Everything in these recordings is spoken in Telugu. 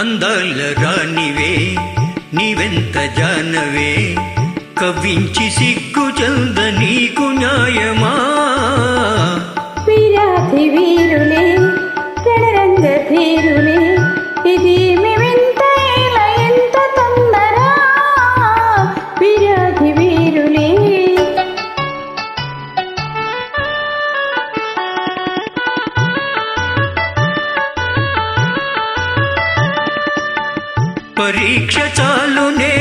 అందాల రాణివే నీవెంత జానవే? కవించి సిగ్గు చంద నీకు న్యాయమా? వీరాధి వీరులే పరీక్ష చాలునే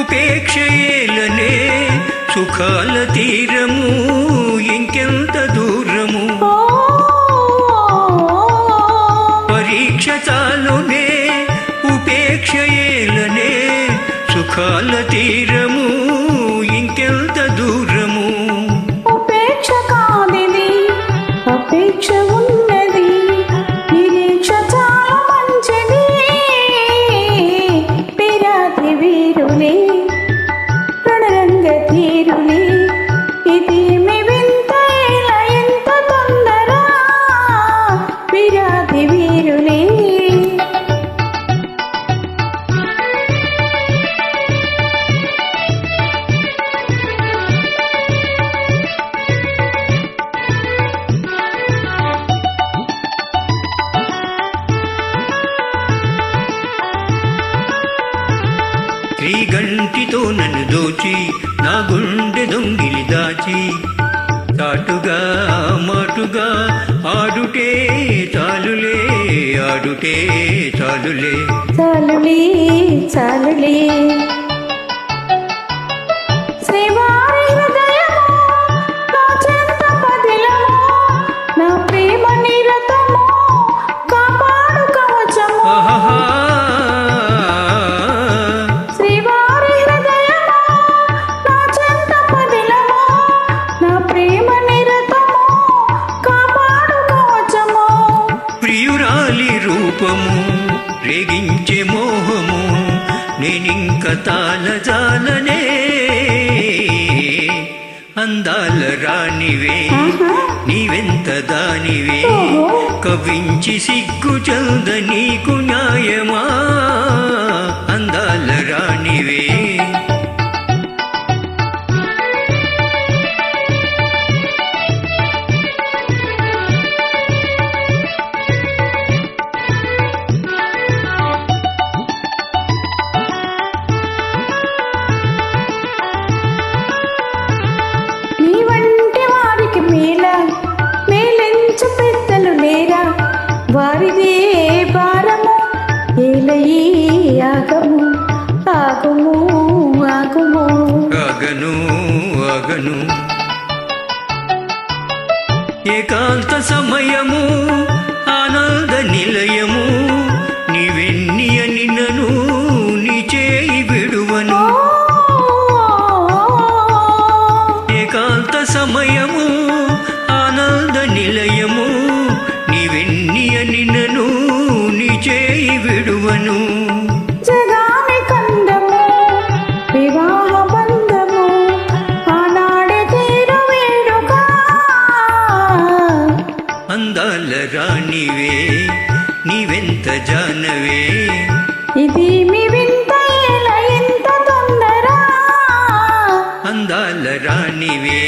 ఉపేక్ష ఏలనే సుఖాల తీరము ఇంకెంత దూరము? పరీక్ష చాలునే ఉపేక్ష ఏలనే సుఖాల తీరము వీరాధి వీరులే. శ్రీగంటితో నన్ను దోచి నా గుండె దొంగిలి దాచి ఆడుటే చాలులే. చాలులే చాలులే. ప్రియురాలి రూపము రేగించే మోహము నేనింక తాళజాలనే అందాల రాణివే. నీవెంత దానివే. కవించి సిగ్గు చంద నీకు న్యాయమా మగను ఏకాంత సమయము ఆనంద నిలయము నీవెన్ని అని నను నీ చేయి విడువను. ఏకాంత సమయము ఆనంద నిలయము నీవెన్ని అని నను నీ చేయి విడువను. అందాల రాణివే నీవెంత జానవే? ఇది మీ వింత ఎంత తొందర. అందాల రాణివే